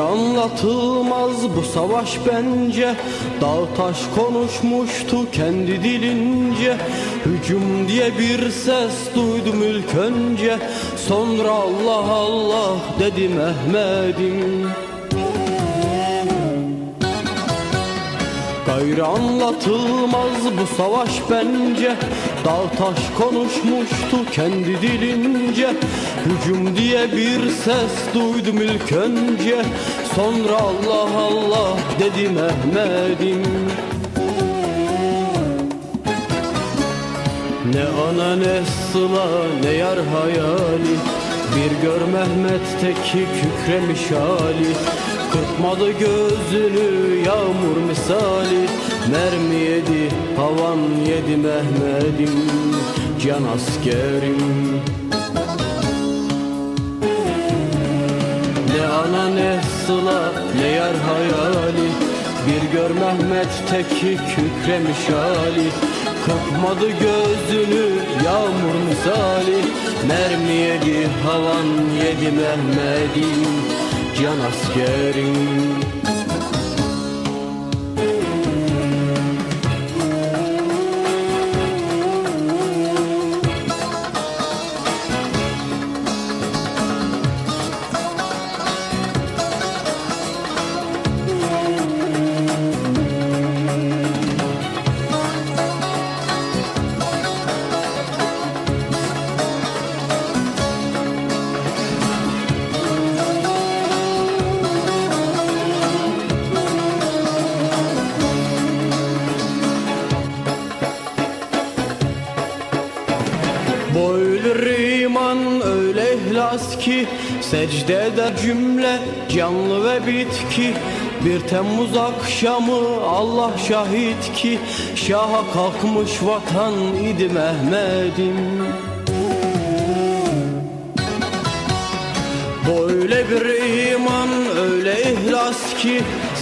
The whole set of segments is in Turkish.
anlatılmaz. Bu savaş bence Dağ taş konuşmuştu kendi dilince. Hücum diye bir ses duydum ilk önce. Sonra Allah Allah dedi Mehmet'im. Gayrı anlatılmaz. Bu savaş bence Dağ taş konuşmuştu kendi dilince. Hücum diye bir ses duydum ilk önce. Sonra Allah Allah dedi Mehmet'im. Ne ana ne sıla ne yar hayali Bir gör Mehmet'teki kükremiş hali. Kırpmadı gözünü yağmur misali. Mermi yedi havan yedi Mehmet'im. Can askerim. Ne ana ne sıla ne yar hayali. Bir gör Mehmet teki kükremiş hali Kırpmadı gözünü yağmur misali. Mermi yedi havan yedi Mehmet'im. Can askerim Böyle iman öyle ihlas ki Secde eder cümle canlı ve bitki. Bir Temmuz akşamı Allah şahit ki Şaha kalkmış vatan idi Mehmet'im. Böyle bir iman öyle ihlas ki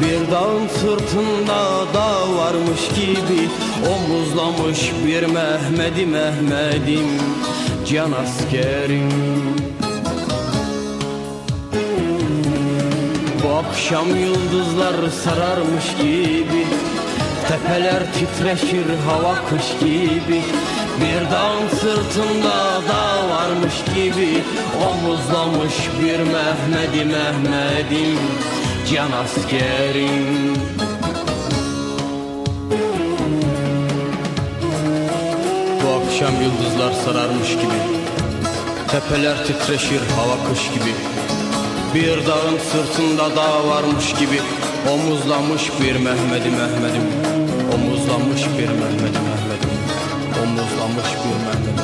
Bir dağın sırtında dağ varmış gibi Omuzlamış bir Mehmet'i Mehmet'im Can askerim. Bu akşam yıldızlar sararmış gibi Tepeler titreşir hava kış gibi. Bir dağın sırtında dağ varmış gibi Omuzlamış bir Mehmet'i Mehmet'im Can askerim. Bu akşam yıldızlar sararmış gibi Tepeler titreşir hava kış gibi. Bir dağın sırtında dağ varmış gibi Omuzlamış bir Mehmet'i Mehmet'im Omuzlamış bir Mehmet'i Mehmet'im Omuzlamış bir Mehmet'i Mehmet'im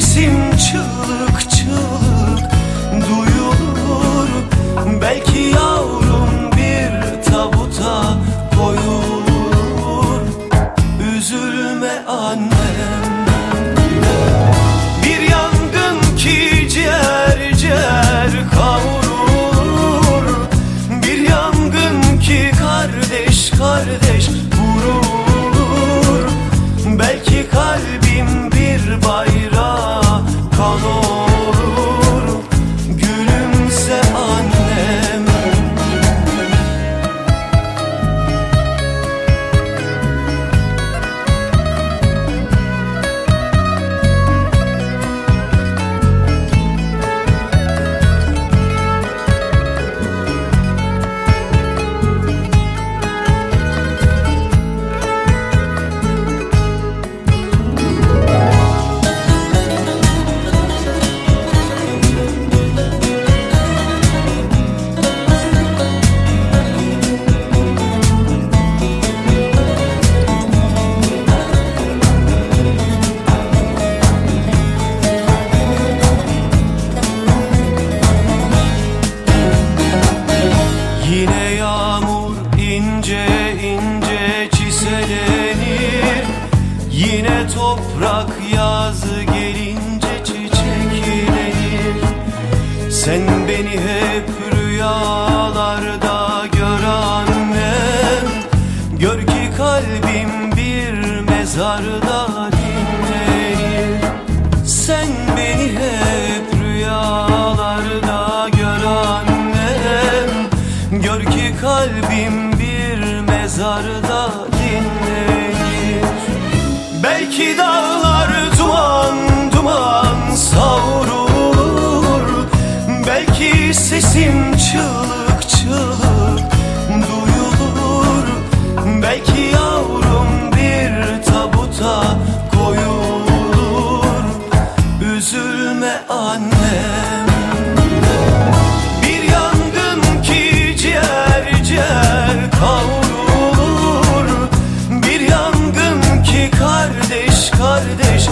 sesim Yine yağmur ince ince çiselenir. Yine toprak yaz gelince çiçeklenir Sen beni hep rüyalarda gör annem. Gör ki kalbim bir mezarda. belki daha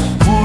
Would